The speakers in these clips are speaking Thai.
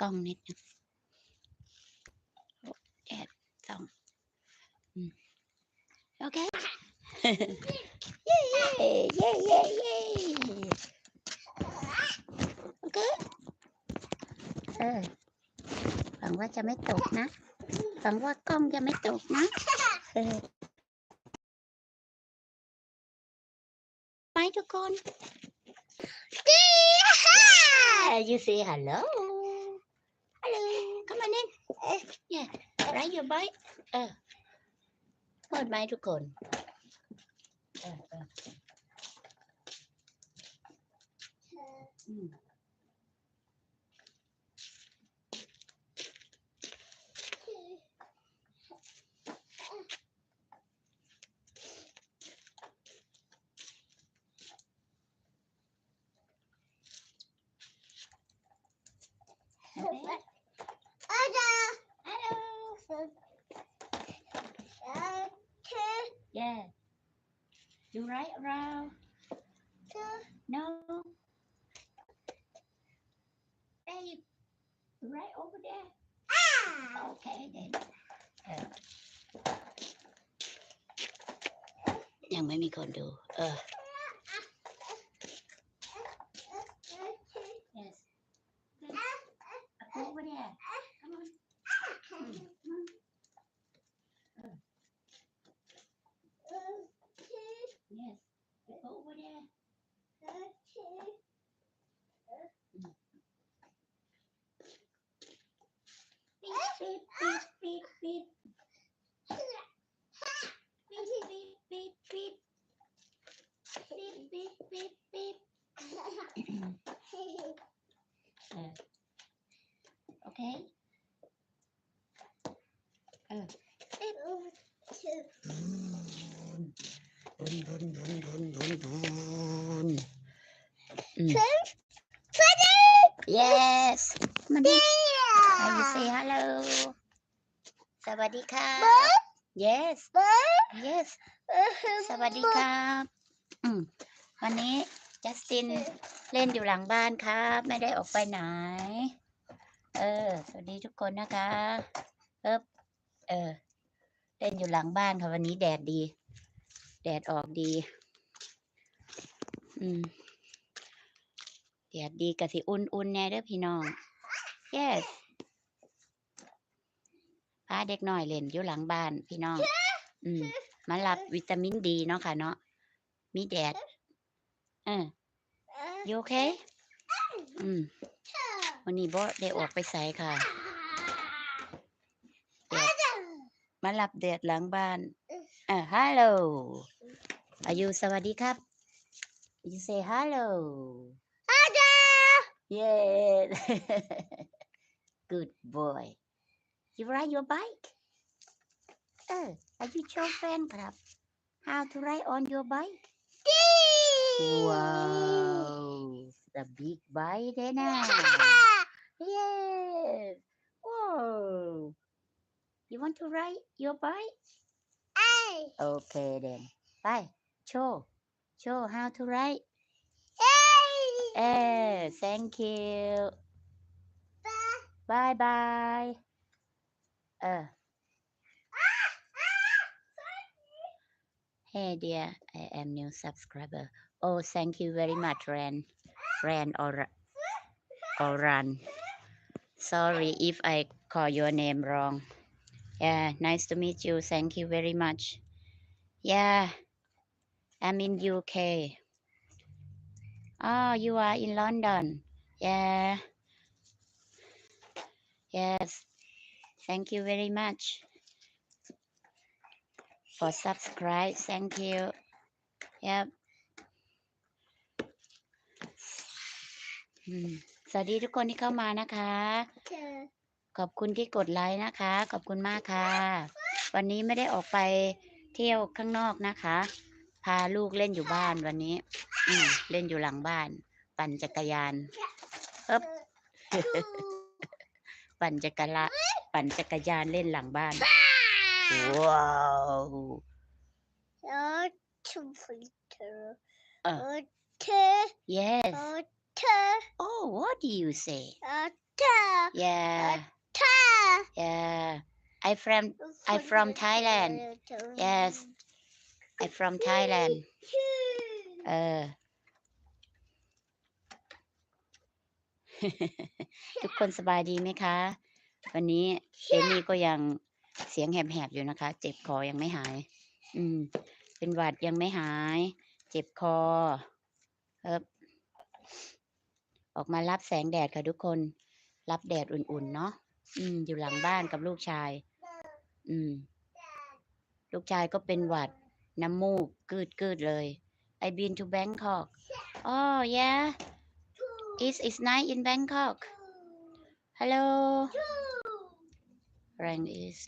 กล้องนิดนึงแดดสองอโอเค เย้เย้เย้เย้เย้โอเค เออหวังว่าจะไม่ตกนะหวังว่ากล้องจะไม่ตกนะเออไปทุกคน you say hello yeah ride your bike เออเปิดไหมทุกคนเออเอออืม You right around? Yes มาดิ How you say hello สวัสดีค่ะ yes yes สวัสดีครับอืมวันนี้จัสตินเล่นอยู่หลังบ้านครับ ไม่ได้ออกไปไหน เออ สวัสดีทุกคนนะคะเอบเออ เล่นอยู่หลังบ้านค่ะวันนี้แดดดี แดดออกดี อืม แดดดีกะสิอุ่นๆแน่เด้อพี่น้อง yes พาเด็กน้อยเล่นอยู่หลังบ้านพี่น้อง อืมมารับวิตามินดีเนาะค่ะเนาะ มีแดด เออ you okay อืมวันนี้บ่ได้ออกไปไสค่ะ มารับแดดหลังบ้านอ่า hello อายุสวัสดีครับ you say hello Yeah. Good boy. You ride your bike? Oh, are you children perhaps? How to ride on your bike? Wow, the big bike there Yeah. Whoa. You want to ride your bike? Aye. Okay then. Bye. Show. Show how to ride. Oh, thank you. Bye bye. Uh. Hey dear, I am new subscriber. Oh, thank you very much, Ran. Ran or or Run. Sorry if I call your name wrong. Yeah, nice to meet you. Thank you very much. Yeah, I'm in UK. Oh, you are in London. Yeah. Yes. Thank you very much for subscribe. Thank you. Yep. อืมสวัสดีทุกคนที่เข้ามานะคะ ขอบคุณที่กดไลค์นะคะ ขอบคุณมากค่ะ วันนี้ไม่ได้ออกไปเที่ยวข้างนอกนะคะ พาลูกเล่นอยู่บ้านวันนี้ อืมเล่นอยู่หลังบ้าน ปั่นจักรยานเอ๊บปั่นจักรละ ปั่นจักรยานเล่นหลังบ้าน ว้าว Uh. yes oh what do you say yeah yeah I from I from Thailand yes I from Thailand เออ ทุกคนสบายดีไหมคะ วันนี้เอมี่ก็ยังเสียงแหบๆอยู่นะคะ เจ็บคอยังไม่หาย อืม เป็นหวัดยังไม่หาย เจ็บคอเอบออกมารับแสงแดดค่ะทุกคน รับแดดอุ่นๆ เนาะ อืม อยู่หลังบ้านกับลูกชาย อืม ลูกชายก็เป็นหวัด น้ำมูกกืดกืดๆเลย I been to Bangkok oh yeah it's it's nice in Bangkok hello Rank is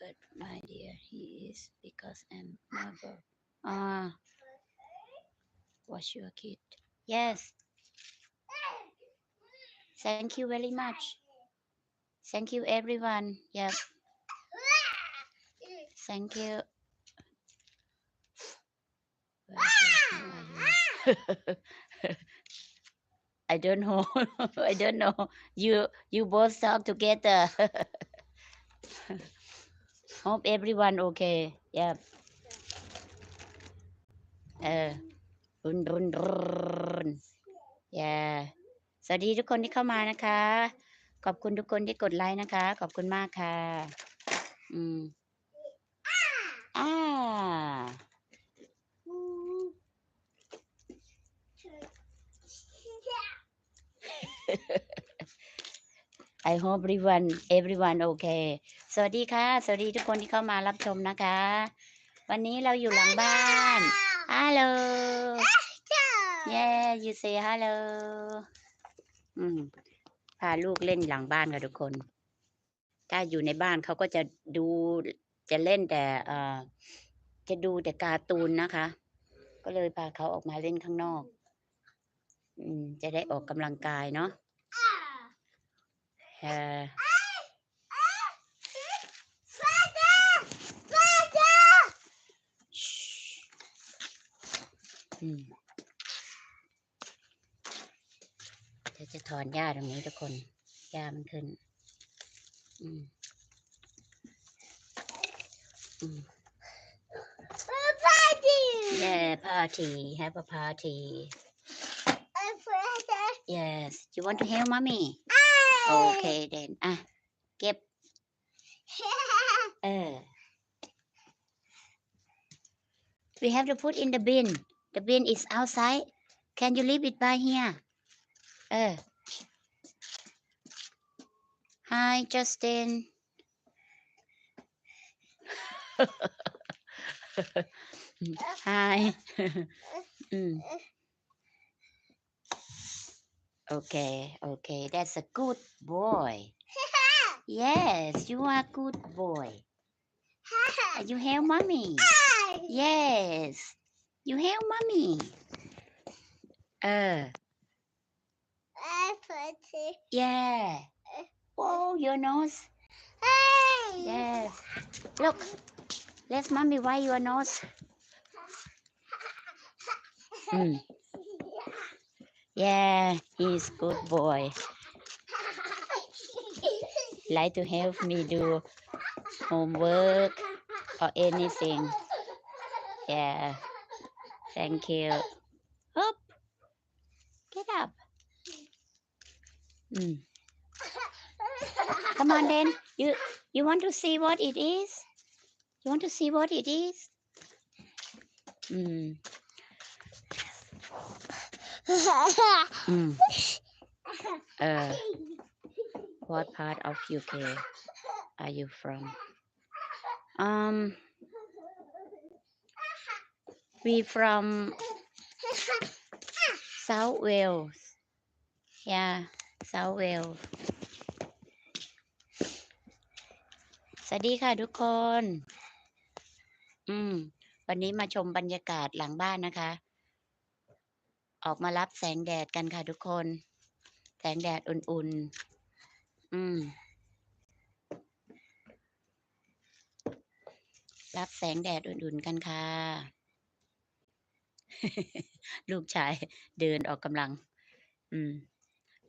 but my dear he is because I'm mother ah what's your kid yes thank you very much thank you everyone yep thank you I don't know. I don't know. You you both talk together. Hope everyone okay. Yeah. เออรุนรุนรุน yeah สวัสดีทุกคนที่เข้ามานะคะ ขอบคุณทุกคนที่กดไลค์นะคะ ขอบคุณมากค่ะ อืมอ่า I hope everyone everyone okay สวัสดีค่ะ สวัสดีทุกคนที่เข้ามารับชมนะคะ วันนี้เราอยู่หลังบ้าน Hello Yeah you say hello อืมพาลูกเล่นหลังบ้านค่ะทุกคน ถ้าอยู่ในบ้านเขาก็จะดูจะเล่นแต่เอ่อจะดูแต่การ์ตูนนะคะ ก็เลยพาเขาออกมาเล่นข้างนอก อืม จะได้ออกกำลังกายเนาะ เอออืมเดี๋ยวจะถอนหญ้าตรงนี้ทุกคนหญ้ามันขึ้น อืม อืม Yeah, party. Have a party. Yes. You want to help mommy? Okay then. อ่ะ เก็บ เออ We have to put in the bin. The bin is outside. Can you leave it by here? เออ Hi Justin. Hi. อืม Okay, okay. That's a good boy. Yes, you are a good boy. You help mommy. Yes. You help mommy. Uh, yeah. Oh, your nose. Yes. Look. Let's mommy wipe your nose. Mm. Yeah, he's good boy. Like to help me do homework or anything. Yeah. Thank you. Up. Get up. Mm. Come on then. You you want to see what it is? You want to see what it is? Mm. Mm. Uh, what part of UK are you from? Um, we from South Wales. Yeah, South Wales. สวัสดีค่ะทุกคน อืม วันนี้มาชมบรรยากาศหลังบ้านนะคะ ออกมารับแสงแดดกันค่ะทุกคน แสงแดดอุ่นๆ อืม รับแสงแดดอุ่นๆกันค่ะ ลูกชายเดินออกกำลัง อืม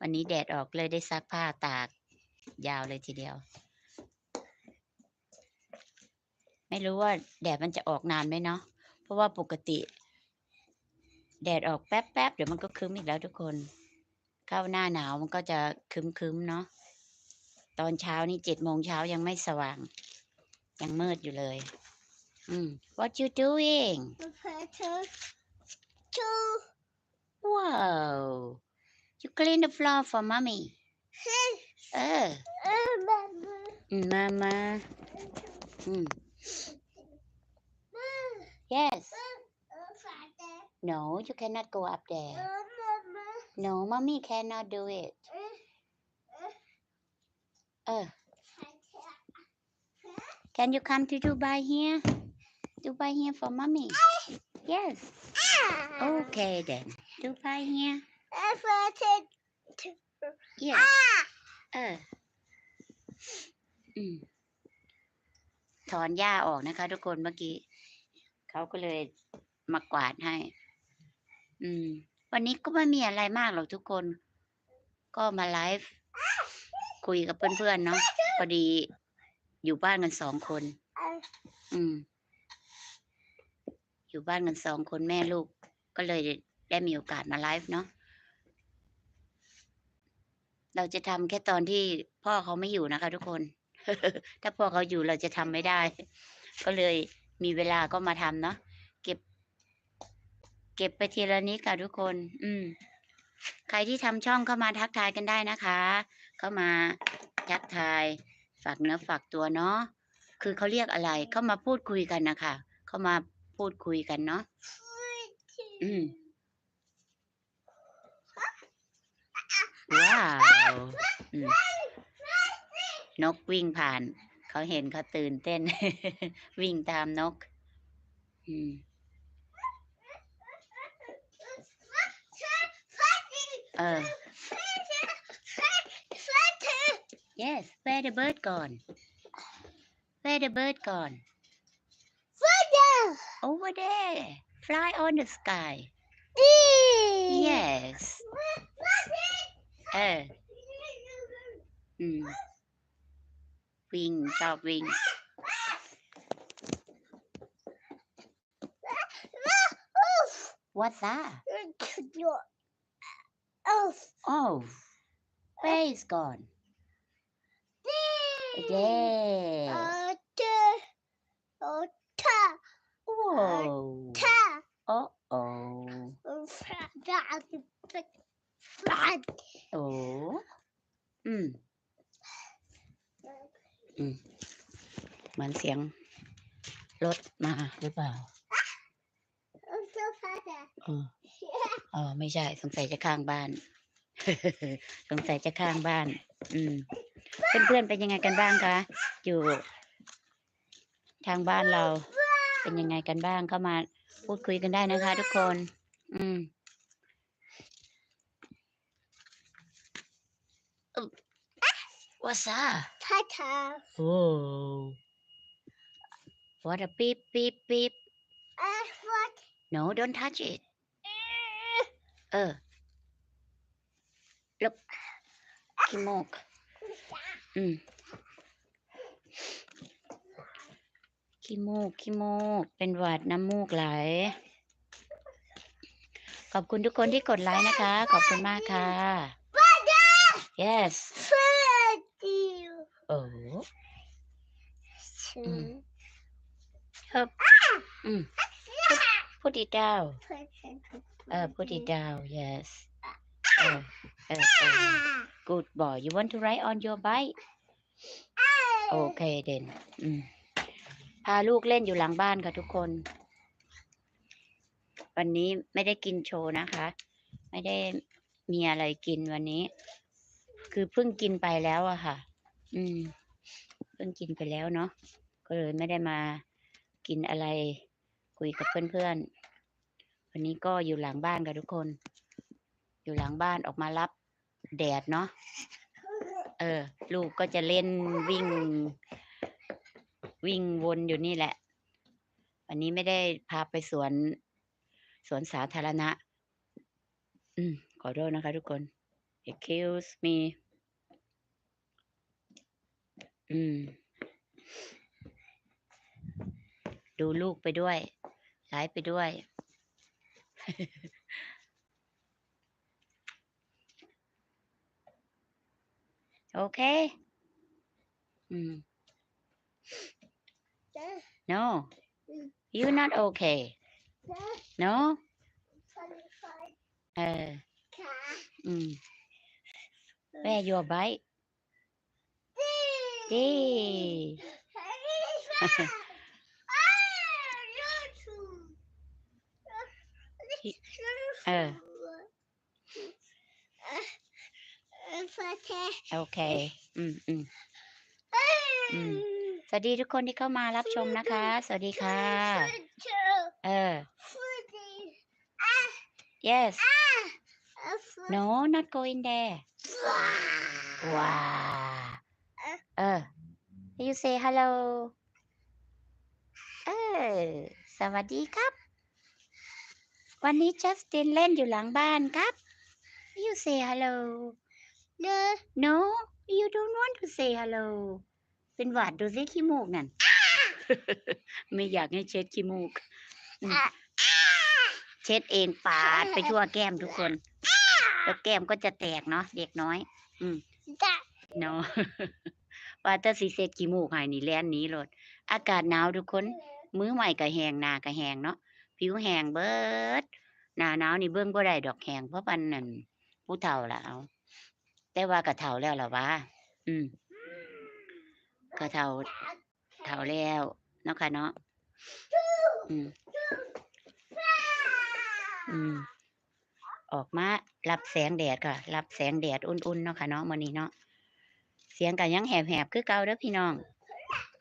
วันนี้แดดออกเลยได้ซักผ้าตาก ยาวเลยทีเดียว ไม่รู้ว่าแดดมันจะออกนานไหมเนาะ เพราะว่าปกติ แดดออกแป๊บๆเดี๋ยวมันก็ครึ้มอีกแล้วทุกคน เข้าหน้าหนาวมันก็จะครึ้มๆเนาะตอนเช้านี่เจ็ดโมงเช้ายังไม่สว่าง ยังมืดอยู่เลย อืม what you doing wow you clean the floor for mommy เอออืมมามาอืม yes no you cannot go up there no mommy cannot do it เออ can you come to Dubai here Dubai here for mommy yes okay then Dubai here yes เอออืมถอนหญ้าออกนะคะทุกคนเมื่อกี้ เขาก็เลยมากวาดให้ อืม วันนี้ก็ไม่มีอะไรมากหรอกทุกคน ก็มาไลฟ์คุยกับเพื่อนๆเนาะพอดีอยู่บ้านกันสองคน อืม อยู่บ้านกันสองคนแม่ลูก ก็เลยได้มีโอกาสมาไลฟ์เนาะเราจะทำแค่ตอนที่พ่อเขาไม่อยู่นะคะ ทุกคน ถ้าพ่อเขาอยู่เราจะทำไม่ได้ ก็เลยมีเวลาก็มาทำเนาะ เก็บไปทีละนิดค่ะทุกคน อืม ใครที่ทำช่องเข้ามาทักทายกันได้นะคะ เข้ามาทักทายฝากเนื้อฝากตัวเนาะ คือเขาเรียกอะไร เข้ามาพูดคุยกันนะคะ เข้ามาพูดคุยกันเนาะ อืม ว้าวอืมนกวิ่งผ่าน เขาเห็นเขาตื่นเต้น วิ่งตามนก อืม เออ yes where the bird gone where the bird gone over there fly on the sky yes เอออืม วิ่งชอบวิ่ง what's that oh where is gone yeah whoa oh oh โอ้อืมอืมเหมือนเสียงรถมาหรือเปล่าเออ อ๋อไม่ใช่ สงสัยจะข้างบ้าน สงสัยจะข้างบ้าน อืม เพื่อนๆเป็นยังไงกันบ้างคะอยู่ ทางบ้านเรา เป็นยังไงกันบ้างเข้ามาพูดคุยกันได้นะคะ ทุกคน อืม What's that? Whoa. What a beep, beep, beep. No, don't touch it. เออลบขี้มูกอืมขี้มูกขี้มูกเป็นหวัดน้ำมูกไหล ขอบคุณทุกคนที่กดไลค์นะคะ ขอบคุณมากค่ะ yes โอ้ฮึบอืม put it down เอ อ put it down yes เออเออเออ good boy you want to ride on your bike โอเคเด่นอืมพาลูกเล่นอยู่หลังบ้านค่ะทุกคน วันนี้ไม่ได้กินโชว์นะคะ ไม่ได้มีอะไรกินวันนี้ คือเพิ่งกินไปแล้วอะค่ะ อืม เพิ่งกินไปแล้วเนาะ ก็เลยไม่ได้มากินอะไร คุยกับเพื่อนๆ วันนี้ก็อยู่หลังบ้านค่ะทุกคน อยู่หลังบ้านออกมารับแดดเนาะ เออ ลูกก็จะเล่นวิ่ง วิ่งวนอยู่นี่แหละ วันนี้ไม่ได้พาไปสวน สวนสาธารณะ อืม ขอโทษนะคะทุกคน excuse me อืม ดูลูกไปด้วยไลฟ์ไปด้วย โอเคอืม no you're not okay no เอออืม where your bike ดี เออ โอเค อืมอืมอืมสวัสดีทุกคนที่เข้ามารับชมนะคะ สวัสดีค่ะ เออ yes no not going there ว้าเออ you say hello เออ สวัสดีครับ วันนี้จัสตินเล่นอยู่หลังบ้านครับ you say hello no you don't want to say hello เป็นหวัดดูสิขี้มูกนั่น ไม่อยากให้เช็ดขี้มูกอืมเช็ดเองปาดไปทั่วแก้มทุกคน แล้วแก้มก็จะแตกเนาะเด็กน้อย อืมเนาะว่าแต่สิเซ็ดขี้มูกให้นี่แล่นหนี้รถอากาศหนาวทุกคน มือใหม่ก็แหงหน้าก็แหงเนาะ ผิวแห้งเบิดหน้าหนาวนี่เบิ่งบ่ได้ดอกแห้งเพราะปันนั่นผู้เฒ่าละเอา แต่ว่าก็เฒ่าแล้วล่ะว่าอืมก็เฒ่าเฒ่าแล้วเนาะค่ะเนาะอืมอืมออกมารับแสงแดดค่ะ รับแสงแดดอุ่นๆเนาะค่ะเนาะมื้อนี้เนาะเสียงก็ยังแหบๆคือเก่าเด้อพี่น้อง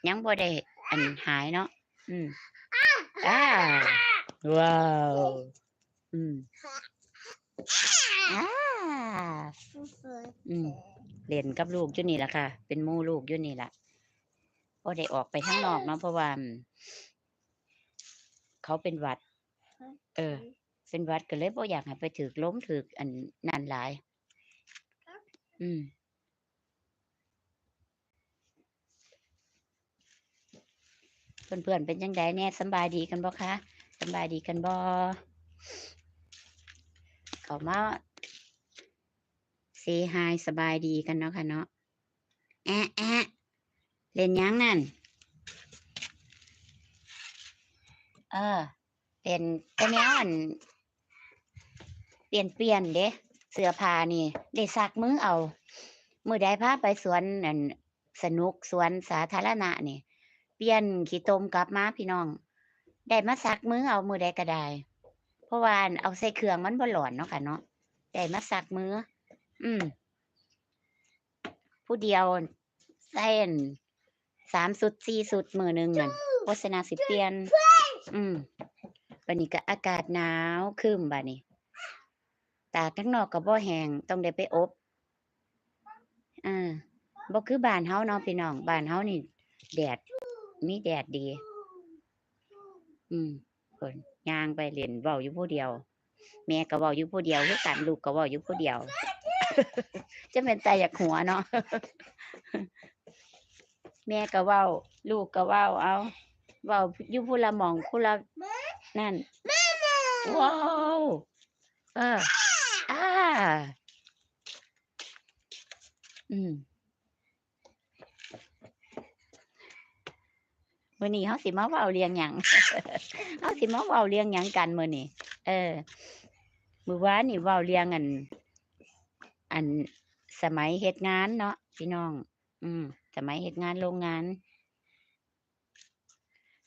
ยังบ่ได้อันหายเนาะอืมอ่า ว้าวอืมอ่าอืมเล่นกับลูกอยู่นี่ล่ะค่ะ เป็นหมู่ลูกอยู่นี่ล่ะบ่ได้ออกไปข้างนอกเนาะเพราะว่าอืมเขาเป็นหวัด เออ เป็นหวัดก็เลยบ่อยากให้ไปถึกล้มถึกอันนั่นหลาย อืมเพื่อนๆเป็นยังไงแน่สำบายดีกันบ่คะ สบายดีกันบ่เขามาเซฮายสบายดีกันเนาะค่ะเนาะแอะแอะเล่นยังนั่น เออเป็นเป็นแนวอันเปลี่ยนเปลี่ยนเด้เสื้อผ้านี่ได้ซักมือเอา มือใดพาไปสวนอันสนุกสวนสาธารณะนี่ เปลี่ยนขี้ตมกลับมาพี่น้อง ได้มาซักมือเอามือใดก็ได้ เพราะว่าอันเอาใส่เครื่องมันบ่หลอนเนาะค่ะเนาะได้มาซักมือ อืม ผู้เดียวใส่อันสามสุดสี่สุดมือหนึ่งนั่นโฆษณาสิเปลี่ยน อืมบัดนี้ก็อากาศหนาวครึ้มบัดนี้ ตากข้างนอกก็บ่แห้งต้องได้ไปอบอ่าบ่คือบ้านเฮาเนาะพี่น้องบ้านเฮานี่ แดดมีแดดดี อืมเพิ่นย่างไปเล่นเว้าอยู่ผู้เดียว แม่ก็เว้าอยู่ผู้เดียวคือกันลูกก็เว้าอยู่ผู้เดียว จะเป็นแต่อยากหัวเนาะ แม่ก็เว้า ลูกก็เว้าเอาเว้าอยู่ผู้ละหม่องผู้ละนั่นว้าวเอออ่าอืม มื้อนี้เฮาสิมาเว้าเรียงหยังเฮาสิมาเว้าเรียงหยังกันมื้อนี้เออมื้อวานนี่เว้าเรียงอัน อันสมัยเฮ็ดงานเนาะพี่น้อง อืม สมัยเฮ็ดงานโรงงาน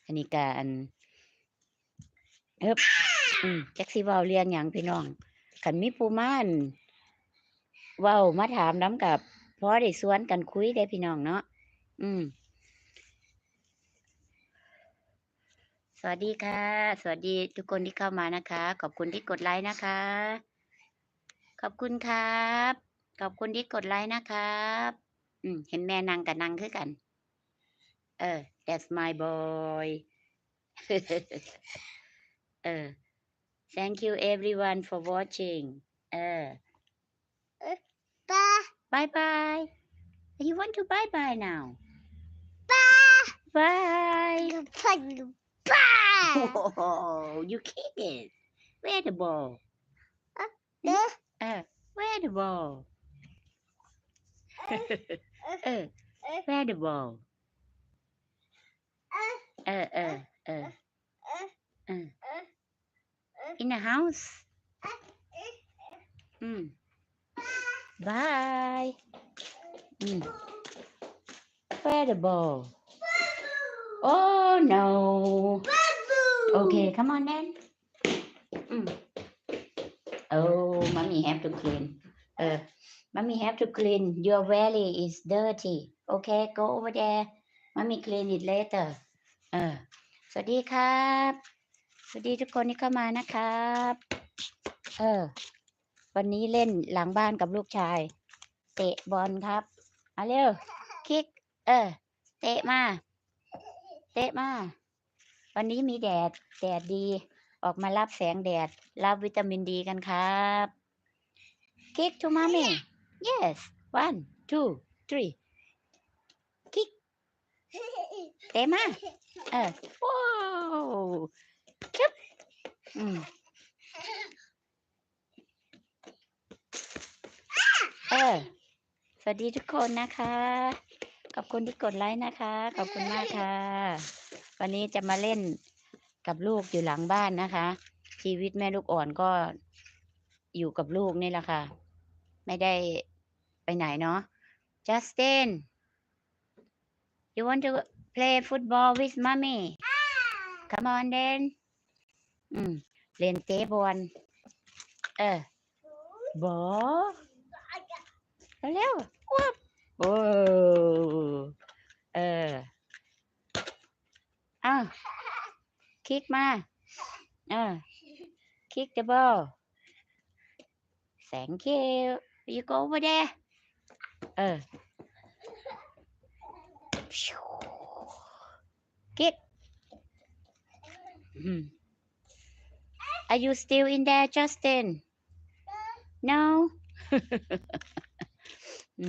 อันนี้กอันเอิบอืมแจักสิเว้าเรียงหยังพี่น้องคันมีผู้มาอั่นเว้ามาถามน้ำกับพอได้สวนกันคุยได้พี่น้องเนาะอืม วัสดีค่ะ สวัสดีทุกคนที่เข้ามานะคะ ขอบคุณที่กดไลค์นะคะ ขอบคุณครับ ขอบคุณที่กดไลค์นะครับอืมเห็นแม่นางกับนางคือกัน เออ that's my boy เออ thank you everyone for watching เออ bye bye you want to bye bye now bye oh you kick it where the ball uh where the ball เออ where the ball เออเออเออเออ in the house อืม bye อืม where the ball oh no okay come on then อืม oh mommy have to clean เออ mommy have to clean your valley is dirty okay go over there mommy clean it later เออสวัสดีครับ สวัสดีทุกคนที่เข้ามานะครับ เออ วันนี้เล่นหลังบ้านกับลูกชาย เตะบอลครับเอาเร็ว คิก เออ เตะมา เตะมา วันนี้มีแดด แดดดี ออกมารับแสงแดด รับวิตามินดีกันครับคิก to mommy yes one two three คิกเตะมาเออว้าวคึบอืมเออสวัสดีทุกคนนะคะ ขอบคุณที่กดไลค์นะคะ ขอบคุณมากค่ะ วันนี้จะมาเล่นกับลูกอยู่หลังบ้านนะคะ ชีวิตแม่ลูกอ่อนก็อยู่กับลูกนี่แหละค่ะ ไม่ได้ไปไหนเนาะ Justin you want to play football with mommy come on then อืมเล่นเตะบอลเออบอเร็ววับโอ้เออ อ้าวคลิกมา เออ คลิก the ball thank you you go over there เออคลิก อืม Are you still in there Justin No อื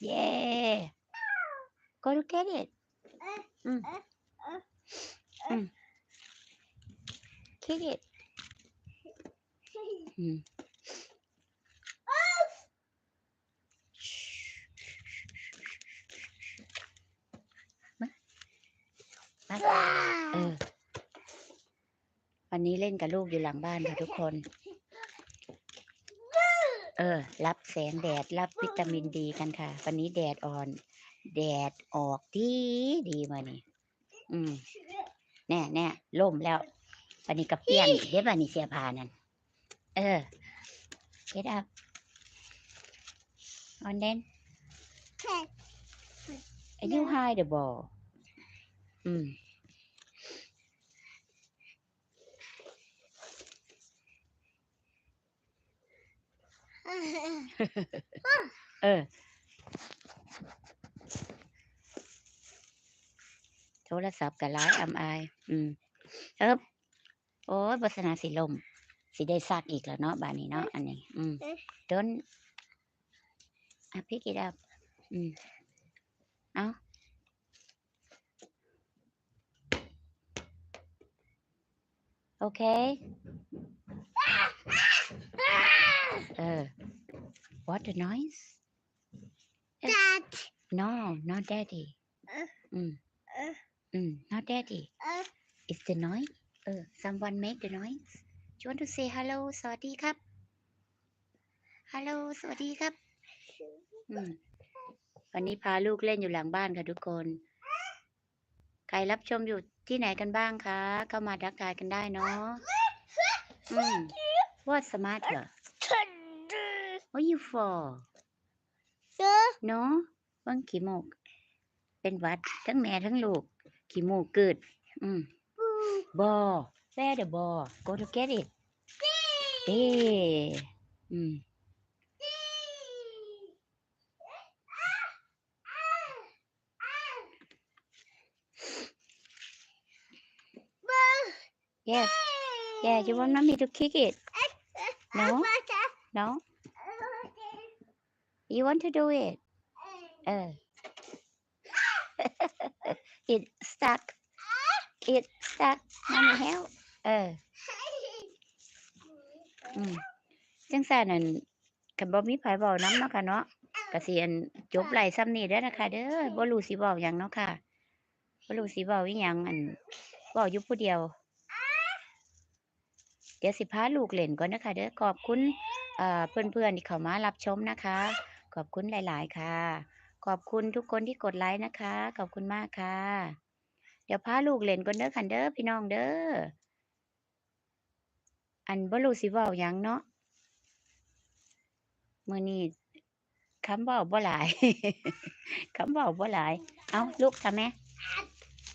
Yeah. Go to get it. Mm. Mm. Kick it. Mm. Ma. Ma. เออ วันนี้เล่นกับลูกอยู่หลังบ้านค่ะทุกคน เออ รับแสงแดด รับวิตามินดีกันค่ะ วันนี้แดดอ่อน แดดออกดีดีมานี่ อืม แน่แน่ล่มแล้ว วันนี้กระเปียนเดี๋ยววันนี้เสียผ้านั่น เออ get up on then you hide the ball อืม เออ โทรศัพท์กับไลน์อำอาย อืมเอิบโอ้ยบสนาสิลมสิได้ซักอีกแล้วเนาะบานนี้เนาะอันนี้ อืมต้นอะพิก it up อืม เอาโอเค เออ what the noise Dad. no not daddy Uh, อืม uh, อืม not daddy uh, it's the noise เออ someone make the noise you want to say hello สวัสดีครับ hello สวัสดีครับอืมวันนี้พาลูกเล่นอยู่หลังบ้านค่ะทุกคน ใครรับชมอยู่ที่ไหนกันบ้างคะ เข้ามาทักทายกันได้เนาะอืม What's the matter thunder. What you for Yeah. เ นาะเบิ่งขี้มูก เป็นหวัดทั้งแม่ทั้งลูก ขี้มูกเกิด อืม บอ where the ball go to get it เด้อืม yes Yeah, you want mommy to kick it? No? No? You want to do it? Uh. it stuck. It stuck. Mommy help. เออ อืมจังซ่นนั่นคันบ่มีไผเว้านำเนาะค่ะเนาะก็สิอันจบไลฟ์ส่ำนี้เด้อนะคะ เด้อบ่รู้สิเว้าหยังเนาะค่ะบ่รู้สิเว้าอิหยังอันเว้าอยู่ผู้เดียว เดี๋ยวสิพาลูกเล่นก่อนเด้อค่ะเด้อขอบคุณเอ่อเพื่อนๆที่เข้ามารับชมนะคะ ขอบคุณหลาย ๆ ค่ะ ขอบคุณทุกคนที่กดไลค์นะคะ ขอบคุณมากค่ะ เดี๋ยวพาลูกเล่นก่อนเด้อค่ะเด้อพี่น้องเด้อ อันบ่รู้สิเว้าหยังเนาะมื้อนี้คำเว้าบ่หลาย คำเว้าบ่หลาย เอ้าลูกทำแม่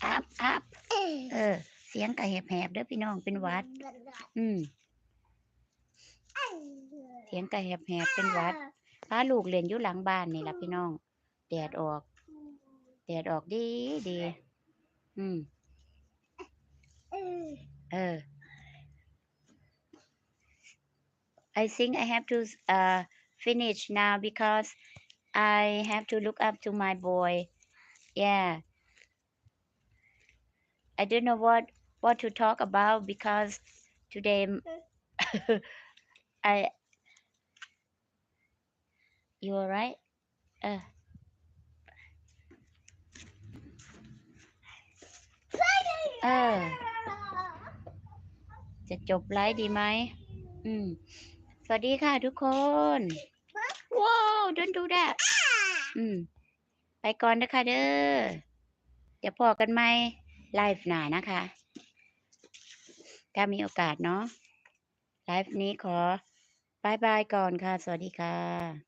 อับอับเออ เสียงก็แหบๆเด้อพี่น้องเป็นหวัด อืมเสียงก็แหบๆเป็นหวัด พาลูกเล่นอยู่หลังบ้านนี่ล่ะพี่น้อง แดดออก แดดออกดีดี อืม เออ I think I have to uh finish now because I have to look up to my boy. Yeah. I don't know what what to talk about because today I you alright? Uh เออ จะจบไลฟ์ดีไหม อืม สวัสดีค่ะทุกคน ว้าว don't do that อืม ไปก่อนนะคะเด้อ เดี๋ยวพอกันไหมไลฟ์หน้านะคะ ถ้ามีโอกาสเนาะ ไลฟ์นี้ขอบายบายก่อนค่ะ สวัสดีค่ะ